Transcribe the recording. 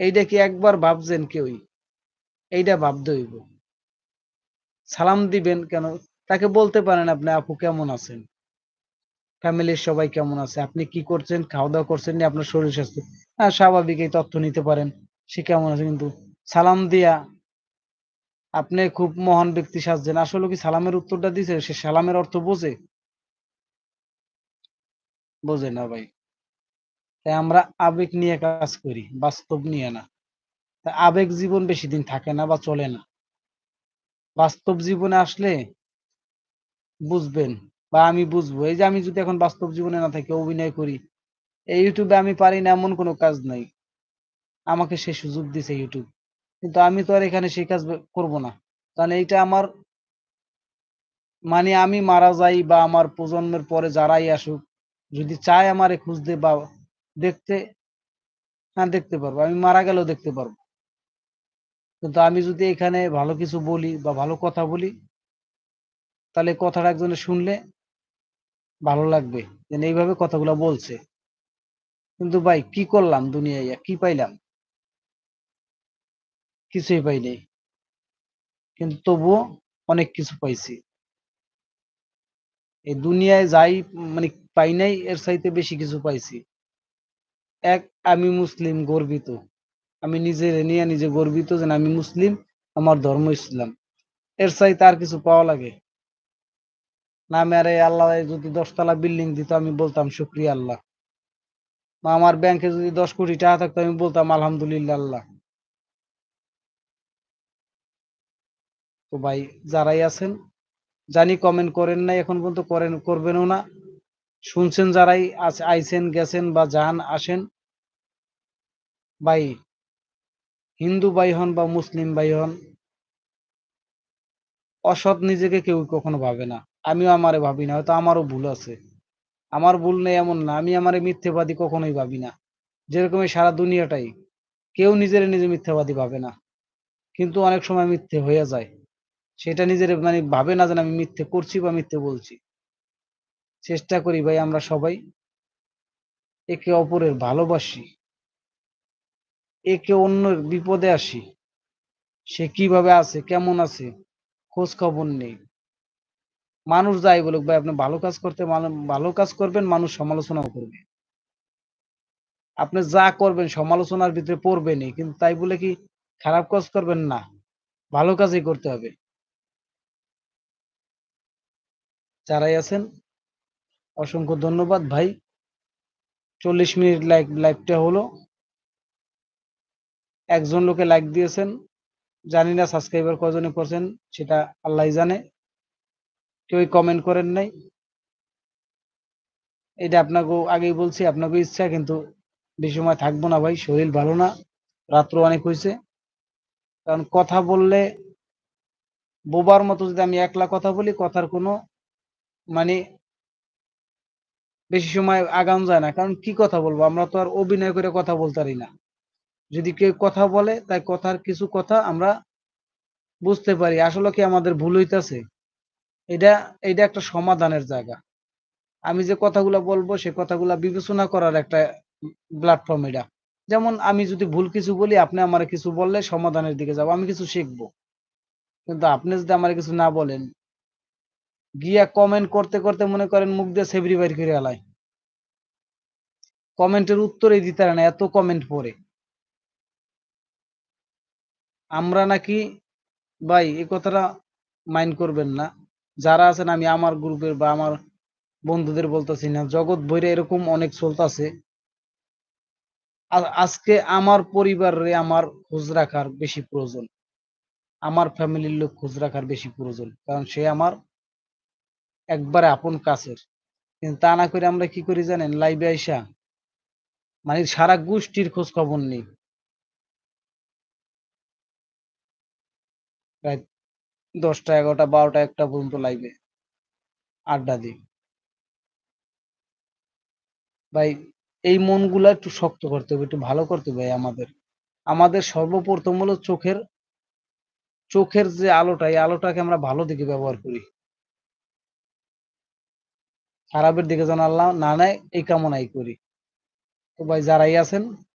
এইটা কি একবার ভাবছেন কেউই? এইটা ভাবতে হইব। সালাম দিবেন কেন? তাকে বলতে পারেন আপনি, আপু, কেমন আছেন? ফ্যামিলির সবাই কেমন আছে? আপনি কি করছেন? খাওয়া দাওয়া করছেন আপনার শরীর স্বাস্থ্য? হ্যাঁ স্বাভাবিক এই তথ্য নিতে পারেন। সে কেমন আছে কিন্তু? সালাম দিয়া আপনি খুব মহান ব্যক্তি সাজছেন। আসলে কি সালামের উত্তরটা দিছে? সে সালামের অর্থ বোঝে? বোঝে না ভাই। তাই আমরা আবেগ নিয়ে কাজ করি, বাস্তব নিয়ে না। তাই আবেগ জীবন বেশি দিন থাকে না বা চলে না। বাস্তব জীবনে আসলে বুঝবেন বা আমি বুঝব। এই যে আমি যদি এখন বাস্তব জীবনে না থাকি, অভিনয় করি, এই ইউটিউবে আমি পারি না, এমন কোনো কাজ নাই। আমাকে সে সুযোগ দিছে ইউটিউব। কিন্তু আমি তো আর এখানে সেই কাজ করব না। কারণ এইটা আমার মানে আমি মারা যাই বা আমার প্রজন্মের পরে যারাই আসুক, যদি চায় আমারে খুঁজতে বা দেখতে হ্যাঁ দেখতে পারব। আমি মারা গেলেও দেখতে পারব। কিন্তু আমি যদি এখানে ভালো কিছু বলি বা ভালো কথা বলি, তাহলে কথাটা একজনে শুনলে ভালো লাগবে যে, না, এইভাবে কথাগুলো বলছে। কিন্তু ভাই, কি করলাম দুনিয়ায়? কি পাইলাম? কিছুই পাইনি কিন্তু তবুও অনেক কিছু পাইছি। এই দুনিয়ায় যাই মানে পাই নাই, এর চাইতে বেশি কিছু পাইছি। এক, আমি মুসলিম, গর্বিত। আমি নিজে নিয়ে নিজে গর্বিত যে আমি মুসলিম, আমার ধর্ম ইসলাম। এর চাইতে তার কিছু পাওয়া লাগে? না, আমি আরে আল্লাহ যদি দশতলা বিল্ডিং দিত, আমি বলতাম, শুক্রিয়া আল্লাহ। বা আমার ব্যাংকে যদি দশ কোটি টাকা থাকতো, আমি বলতাম, আলহামদুলিল্লাহ আল্লাহ। তো ভাই, যারাই আছেন, জানি কমেন্ট করেন নাই, এখন পর্যন্ত করেন, করবেনও না। শুনছেন যারাই আইছেন, গেছেন বা যান, আসেন ভাই, হিন্দু ভাই হন বা মুসলিম ভাই হন, অসৎ নিজেকে কেউ কখনো ভাবে না। আমিও আমারে ভাবি না, হয়তো আমারও ভুল আছে। আমার ভুল নেই এমন না, আমি আমারে মিথ্যেবাদী কখনোই ভাবি না। যেরকম সারা দুনিয়াটাই, কেউ নিজের নিজে মিথ্যাবাদী ভাবে না। কিন্তু অনেক সময় মিথ্যে হয়ে যায়। সেটা নিজের মানে ভাবে না যেন আমি মিথ্যে করছি বা মিথ্যে বলছি। চেষ্টা করি ভাই আমরা সবাই একে অপরের ভালোবাসি। একে অন্যের বিপদে আসি। সে কীভাবে আছে, কেমন আছে খোঁজ খবর নেই। মানুষ যাই বলুক, ভাই, আপনি ভালো কাজ করতে ভালো কাজ করবেন, মানুষ সমালোচনাও করবে। আপনি যা করবেন, সমালোচনার ভিতরে পড়বেনই কিন্তু তাই বলে কি খারাপ কাজ করবেন? না, ভালো কাজই করতে হবে। যারাই আছেন, অসংখ্য ধন্যবাদ, ভাই। চল্লিশ মিনিট লাইক লাইভটা হলো। একজন লোকে লাইক দিয়েছেন। জানি না সাবস্ক্রাইবার কজনে করছেন, সেটা আল্লাহ জানে। কেউই কমেন্ট করেন নাই। এটা আপনাকে আগেই বলছি আপনাকে ইচ্ছা, কিন্তু বেশি সময় থাকব না ভাই, শরীর ভালো না, রাত্র অনেক হয়েছে। কারণ কথা বললে বোবার মতো যদি আমি একলা কথা বলি, কথার কোনো মানে বেশি সময় আগাম যায় না। কারণ কি কথা বলব? আমরা তো আর অভিনয় করে কথা বলতে পারি না। যদি কেউ কথা বলে, তাই কথার কিছু কথা আমরা বুঝতে পারি। আসলে কি আমাদের ভুল হইতাছে? এটা এটা একটা সমাধানের জায়গা। আমি যে কথাগুলো বলব, সে কথাগুলা বিবেচনা করার একটা প্ল্যাটফর্ম এটা। যেমন আমি যদি ভুল কিছু বলি, আপনি আমার কিছু বললে সমাধানের দিকে যাব, আমি কিছু শিখব। কিন্তু আপনি যদি আমার কিছু না বলেন, গিয়া কমেন্ট করতে করতে মনে করেন মুখ দিয়ে সেবরি বাইর করে আলাই। কমেন্টের উত্তরই দিতে পারে না, এত কমেন্ট পড়ে। আমরা নাকি ভাই এই কথাটা মাইন্ড করবেন না। যারা আছেন আমি আমার গ্রুপের বা আমার বন্ধুদের বলতেছি না, জগৎ বইরে এরকম অনেক চলতেছে। আজকে আমার পরিবারে আমার খোঁজ রাখার বেশি প্রয়োজন। আমার ফ্যামিলির লোক খোঁজ রাখার বেশি প্রয়োজন, কারণ সে আমার একবারে আপন কাছের। কিন্তু তা না করে আমরা কি করি জানেন? লাইভে আইসা মানে সারা গোষ্ঠীর খোঁজ খবর নেই। দশটা, এগারোটা, বারোটা, একটা পর্যন্ত লাইভে আড্ডা দিই। ভাই, এই মনগুলা একটু শক্ত করতে হবে, একটু ভালো করতে হবে আমাদের। আমাদের সর্বপ্রথম হলো চোখের চোখের যে আলোটা, এই আলোটাকে আমরা ভালো দিকে ব্যবহার করি। খারাপের দিকে যেন আল্লাহ না নেয়, এই কামনাই করি। তো ভাই, যারাই আছেন